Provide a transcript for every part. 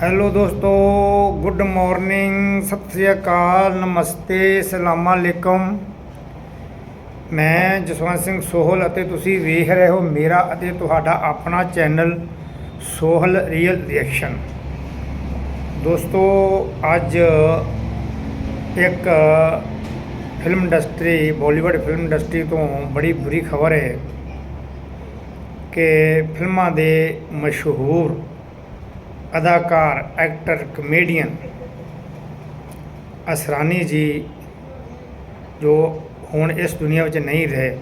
Hello ਦੋਸਤੋ good morning Sat Sri ਅਕਾਲ, ਨਮਸਤੇ, ਸਲਾਮ ਅਲੈਕਮ। ਮੈਂ ਜਸਵੰਤ ਸਿੰਘ ਸੋਹਲ ਅਤੇ ਤੁਸੀਂ ਵੇਖ ਰਹੇ ਹੋ ਮੇਰਾ ਅਤੇ ਤੁਹਾਡਾ ਆਪਣਾ ਚੈਨਲ ਸੋਹਲ ਰੀਅਲ ਰਿਐਕਸ਼ਨ ਦੋਸਤੋ, ਅੱਜ ਇੱਕ film industry Bollywood film industry ਤੋਂ ਬੜੀ ਬੁਰੀ ਖਬਰ ਹੈ ਕਿ ਫਿਲਮਾਂ ਦੇ ਮਸ਼ਹੂਰ ਅਦਾਕਾਰ, ਐਕਟਰ, ਕਮੇਡੀਅਨ ਅਸਰਾਨੀ ਜੀ ਜੋ ਹੁਣ ਇਸ ਦੁਨੀਆ ਵਿੱਚ ਨਹੀਂ ਰਹੇ,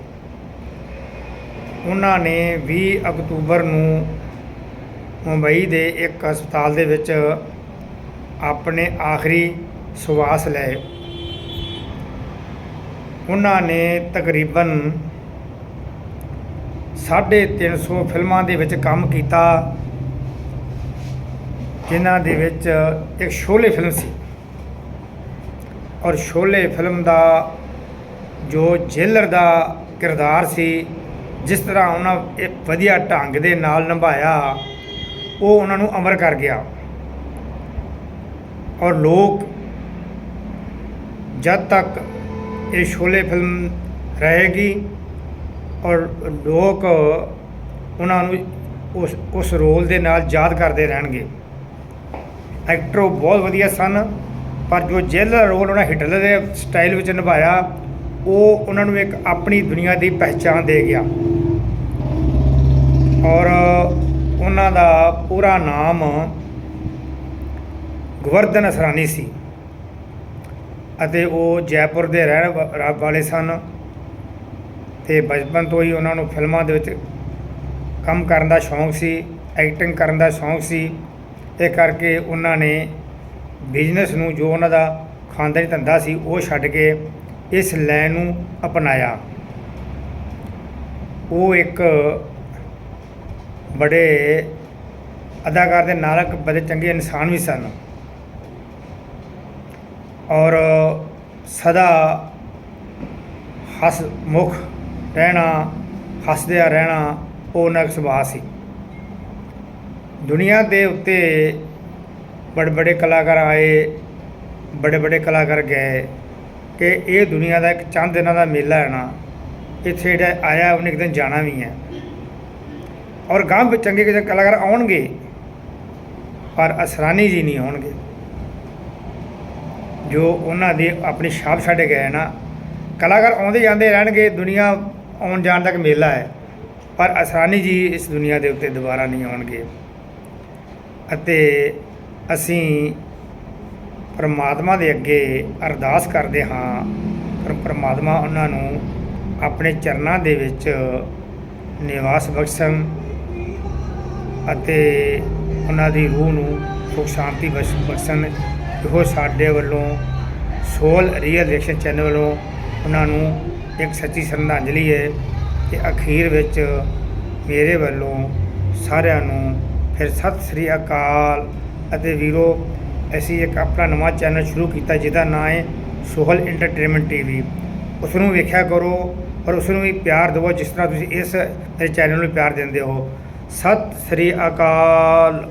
ਉਹਨਾਂ ਨੇ 20 ਅਕਤੂਬਰ ਨੂੰ ਮੁੰਬਈ ਦੇ ਇੱਕ ਹਸਪਤਾਲ ਦੇ ਵਿੱਚ ਆਪਣੇ ਆਖਰੀ ਸਵਾਸ ਲਏ। ਉਹਨਾਂ ਨੇ ਤਕਰੀਬਨ 350 ਫਿਲਮਾਂ ਦੇ ਵਿੱਚ ਕੰਮ ਕੀਤਾ। ਜਿਨ੍ਹਾਂ ਦੇ ਵਿੱਚ ਇੱਕ ਸ਼ੋਲੇ ਫਿਲਮ ਸੀ। ਔਰ ਸ਼ੋਲੇ ਫਿਲਮ ਦਾ ਜੋ ਜੇਲਰ ਦਾ ਕਿਰਦਾਰ ਸੀ, ਜਿਸ ਤਰ੍ਹਾਂ ਉਹਨਾਂ ਇਹ ਵਧੀਆ ਢੰਗ ਦੇ ਨਾਲ ਨਿਭਾਇਆ, ਉਹ ਉਹਨਾਂ ਨੂੰ ਅਮਰ ਕਰ ਗਿਆ। ਔਰ ਲੋਕ ਜਦ ਤੱਕ ਇਹ ਸ਼ੋਲੇ ਫਿਲਮ ਰਹੇਗੀ ਔਰ ਲੋਕ ਉਹਨਾਂ ਨੂੰ ਉਸ ਉਸ ਰੋਲ ਦੇ ਨਾਲ ਯਾਦ ਕਰਦੇ ਰਹਿਣਗੇ। ਐਕਟਰ ਉਹ ਬਹੁਤ ਵਧੀਆ ਸਨ, ਪਰ ਜੋ ਜੇਲਰ ਰੋਲ ਉਹਨਾਂ ਹਿਟਲਰ ਦੇ ਸਟਾਈਲ ਵਿੱਚ ਨਿਭਾਇਆ, ਉਹ ਉਹਨਾਂ ਨੂੰ ਇੱਕ ਆਪਣੀ ਦੁਨੀਆ ਦੀ ਪਹਿਚਾਣ ਦੇ ਗਿਆ। ਔਰ ਉਹਨਾਂ ਦਾ ਪੂਰਾ ਨਾਮ ਗਵਰਧਨ ਅਸਰਾਨੀ ਸੀ। ਅਤੇ ਉਹ ਜੈਪੁਰ ਦੇ ਰਹਿਣ ਵਾ- ਵਾਲੇ ਸਨ। ਤੇ ਬਚਪਨ ਤੋਂ ਹੀ ਉਹਨਾਂ ਨੂੰ ਫਿਲਮਾਂ ਦੇ ਵਿੱਚ ਕੰਮ ਕਰਨ ਦਾ ਸ਼ੌਂਕ ਸੀ, ਐਕਟਿੰਗ ਕਰਨ ਦਾ ਸ਼ੌਂਕ ਸੀ। ਇਹ ਕਰਕੇ ਉਹਨਾਂ ਨੇ ਬਿਜ਼ਨਸ ਨੂੰ ਜੋ ਉਹਨਾਂ ਦਾ ਖਾਨਦਾਨੀ ਧੰਦਾ ਸੀ, ਉਹ ਛੱਡ ਕੇ ਇਸ ਲਾਈਨ ਨੂੰ ਅਪਣਾਇਆ। ਉਹ ਇੱਕ ਬੜੇ ਅਦਾਕਾਰ ਦੇ ਨਾਲ ਇੱਕ ਬੜੇ ਚੰਗੇ ਇਨਸਾਨ ਵੀ ਸਨ। ਔਰ ਸਦਾ ਹਸ ਮੁਖ ਰਹਿਣਾ, ਹੱਸਦਿਆਂ ਰਹਿਣਾ ਉਹ ਉਹਨਾਂ ਸੁਭਾਅ ਸੀ। ਦੁਨੀਆ ਦੇ ਉੱਤੇ ਬੜੇ ਬੜੇ ਕਲਾਕਾਰ ਆਏ, ਬੜੇ ਬੜੇ ਕਲਾਕਾਰ ਗਏ ਕਿ ਇਹ ਦੁਨੀਆ ਦਾ ਇੱਕ ਚੰਦ ਦਿਨਾਂ ਦਾ ਮੇਲਾ ਹੈ ਨਾ, ਇੱਥੇ ਜਿਹੜਾ ਆਇਆ ਉਹਨੇ ਇੱਕ ਦਿਨ ਜਾਣਾ ਵੀ ਹੈ। ਔਰ ਗਾਂਵ ਵਿੱਚ ਚੰਗੇ ਕਿਸੇ ਕਲਾਕਾਰ ਆਉਣਗੇ, ਪਰ ਅਸਰਾਨੀ ਜੀ ਨਹੀਂ ਆਉਣਗੇ। ਜੋ ਉਹਨਾਂ ਦੇ ਆਪਣੀ ਛਾਪ ਛੱਡ ਗਏ ਨਾ, ਕਲਾਕਾਰ ਆਉਂਦੇ ਜਾਂਦੇ ਰਹਿਣਗੇ, ਦੁਨੀਆ ਆਉਣ ਜਾਣ ਤੱਕ ਮੇਲਾ ਹੈ, ਪਰ ਅਸਰਾਨੀ ਜੀ ਇਸ ਦੁਨੀਆ ਦੇ ਉੱਤੇ ਦੁਬਾਰਾ ਨਹੀਂ ਆਉਣਗੇ। ਅਤੇ ਅਸੀਂ ਪਰਮਾਤਮਾ ਦੇ ਅੱਗੇ ਅਰਦਾਸ ਕਰਦੇ ਹਾਂ ਪਰ ਪਰਮਾਤਮਾ ਉਹਨਾਂ ਨੂੰ ਆਪਣੇ ਚਰਨਾਂ ਦੇ ਵਿੱਚ ਨਿਵਾਸ ਬਖਸ਼ਣ ਅਤੇ ਉਹਨਾਂ ਦੀ ਰੂਹ ਨੂੰ ਸੁਖ ਸ਼ਾਂਤੀ ਬਖਸ਼- ਬਖਸ਼ਣ। ਇਹੋ ਸਾਡੇ ਵੱਲੋਂ ਸੋਲ ਰੀਅਲ ਰਿਐਕਸ਼ਨ ਚੈਨਲ ਵੱਲੋਂ ਉਹਨਾਂ ਨੂੰ ਇੱਕ ਸੱਚੀ ਸ਼ਰਧਾਂਜਲੀ ਹੈ ਕਿ ਅਖੀਰ ਵਿੱਚ ਮੇਰੇ ਵੱਲੋਂ ਸਾਰਿਆਂ ਨੂੰ ਫਿਰ ਸਤਿ ਸ੍ਰੀ ਅਕਾਲ। ਅਤੇ ਵੀਰੋ, ਅਸੀਂ ਇੱਕ ਆਪਣਾ ਨਵਾਂ ਚੈਨਲ ਸ਼ੁਰੂ ਕੀਤਾ ਜਿਹਦਾ ਨਾਮ ਹੈ ਸੋਹਲ ਐਂਟਰਟੇਨਮੈਂਟ ਟੀਵੀ ਉਸ ਨੂੰ ਵੇਖਿਆ ਕਰੋ ਔਰ ਉਸ ਨੂੰ ਵੀ ਪਿਆਰ ਦਿਵੋ ਜਿਸ ਤਰ੍ਹਾਂ ਤੁਸੀਂ ਇਸ ਚੈਨਲ ਨੂੰ ਪਿਆਰ ਦਿੰਦੇ ਹੋ। ਸਤਿ ਸ੍ਰੀ ਅਕਾਲ।